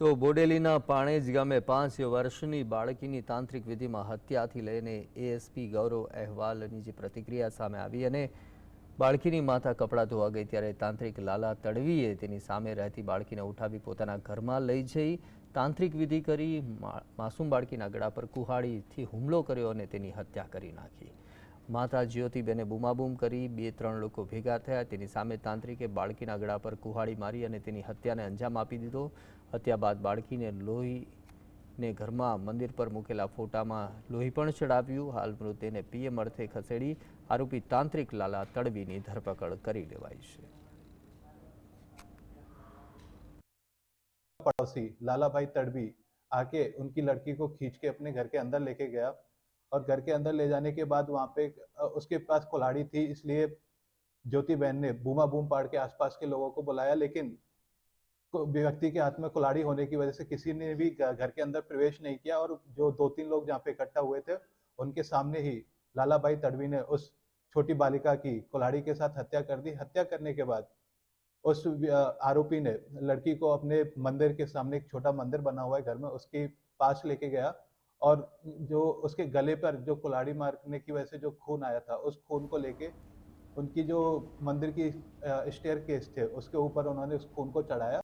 તો બોડેલીના પાણેજ ગામે પાંચ વર્ષની બાળકીની તાંત્રિક વિધિમાં હત્યાથી લઈને એએસપી ગૌરવ અહેવાલની જે પ્રતિક્રિયા સામે આવી અને બાળકીની માતા કપડાં ધોવા ગઈ ત્યારે તાંત્રિક લાલા તડવીએ તેની સામે રહેતી બાળકીને ઉઠાવી પોતાના ઘરમાં લઈ જઈ તાંત્રિક વિધિ કરી માસૂમ બાળકીના ગળા પર કુહાડીથી હુમલો કર્યો અને તેની હત્યા કરી નાખી. માતા જ્યોતિબેને બૂમાબૂમ કરી બે ત્રણ લોકો ભેગા થયા તેની સામે તાંત્રિકે બાળકીના ગળા પર કુહાડી મારી અને તેની હત્યાને અંજામ આપી દીધો હત્યા બાદ બાળકીને લોહીને ઘરમાં મંદિર પર મૂકેલા ફોટામાં લોહી પણ ચડાવ્યું હાલ મૃતદેહને પીએમ અર્થે ખસેડી આરોપી તાંત્રિક લાલા તડવીની ધરપકડ કરી લેવાઈ છે पड़ोसी लाला भाई तड़वी आके उनकी लड़की को खींच के अपने घर के अंदर लेके गया और घर के अंदर ले जाने के बाद वहाँ पे उसके पास कुल्हाड़ी थी, इसलिए ज्योति बहन ने बूमा बूम पाड़ के आसपास के लोगों को बुलाया, लेकिन व्यक्ति के हाथ में कुल्हाड़ी होने की वजह से किसी ने भी घर के अंदर प्रवेश नहीं किया और जो दो तीन लोग जहाँ पे इकट्ठा हुए थे, उनके सामने ही लाला भाई तड़वी ने उस छोटी बालिका की कुल्हाड़ी के साथ हत्या कर दी। हत्या करने के बाद उस आरोपी ने लड़की को अपने मंदिर के सामने एक छोटा मंदिर बना हुआ है घर में, उसके पास लेके गया और जो उसके गले पर जो कुलाड़ी मारने की वजह से जो खून आया था, उस खून को लेके उनकी जो मंदिर की स्टेयर केस थे, उसके ऊपर उन्होंने उस खून को चढ़ाया।